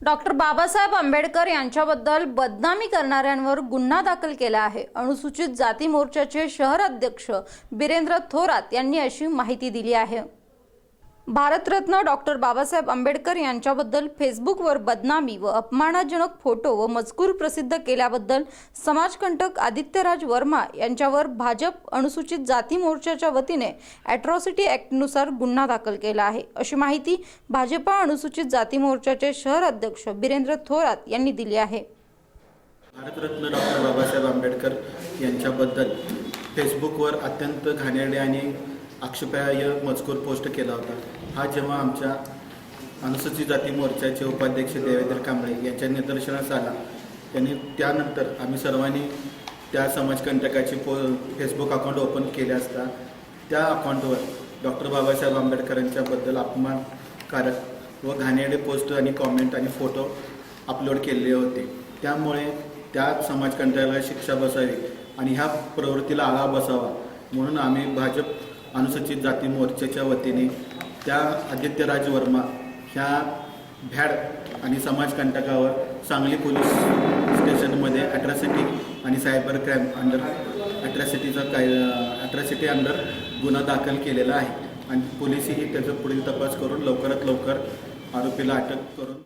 Doctor Babasaheb Ambedkar यांच्याबद्दल बदनामी करणाऱ्यांवर गुन्हा दाखल केला आहे. अनुसूचित जाती मोर्चाचे शहर अध्यक्ष बिरेंद्र थोरात यांनी अशी माहिती दिली आहे. भारतरत्न डॉक्टर बाबासाहेब आंबेडकर यांच्याबद्दल फेसबुकवर बदनामी व अपमानजनक फोटो व मजकूर प्रसिद्ध केल्याबद्दल समाजकंटक आदित्यराज वर्मा यांच्यावर भाजप अनुसूचित जाती मोर्चाच्या वतीने ॲट्रॉसिटी ॲक्टनुसार गुन्हा दाखल केला आहे. अशी माहिती भाजपा अनुसूचित जाती मोर्चाचे शहर अध्यक्ष बिरेंद्र थोरात यांनी दिली आहे. भारतरत्न डॉक्टर बाबासाहेब आंबेडकर यांच्याबद्दल फेसबुकवर अत्यंत घाणेरडे आणि आक्षेपाय मजकूर पोस्ट केला होता. हा जेव्हा आमच्या अनुसूचित जाती मोर्चाचे उपाध्यक्ष देवेंद्र कांबळे यांच्या निदर्शनास आला त्यांनी त्यानंतर आम्ही सर्वांनी त्या समाजकंटकाची पो फेसबुक अकाउंट ओपन केले असता त्या अकाउंटवर डॉक्टर बाबासाहेब आंबेडकरांच्याबद्दल अपमानकारक व घाणेरडे पोस्ट आणि कॉमेंट आणि फोटो अपलोड केलेले होते. त्यामुळे त्या समाजकंटकाला शिक्षा बसावी आणि ह्या प्रवृत्तीला आळा बसावा म्हणून आम्ही भाजप अनुसूचित जाती मोर्चाच्या वतीने त्या आदित्यराज वर्मा ह्या भॅड आणि समाजकंटकावर सांगली पोलीस स्टेशनमध्ये अट्रॅसिटी आणि सायबर क्राईम अंडर अट्रॅसिटीचा काय अट्रॅसिटी अंडर गुन्हा दाखल केलेला आहे. आणि पोलिसही त्याचा पुढील तपास करून लवकरात लवकर आरोपीला अटक करून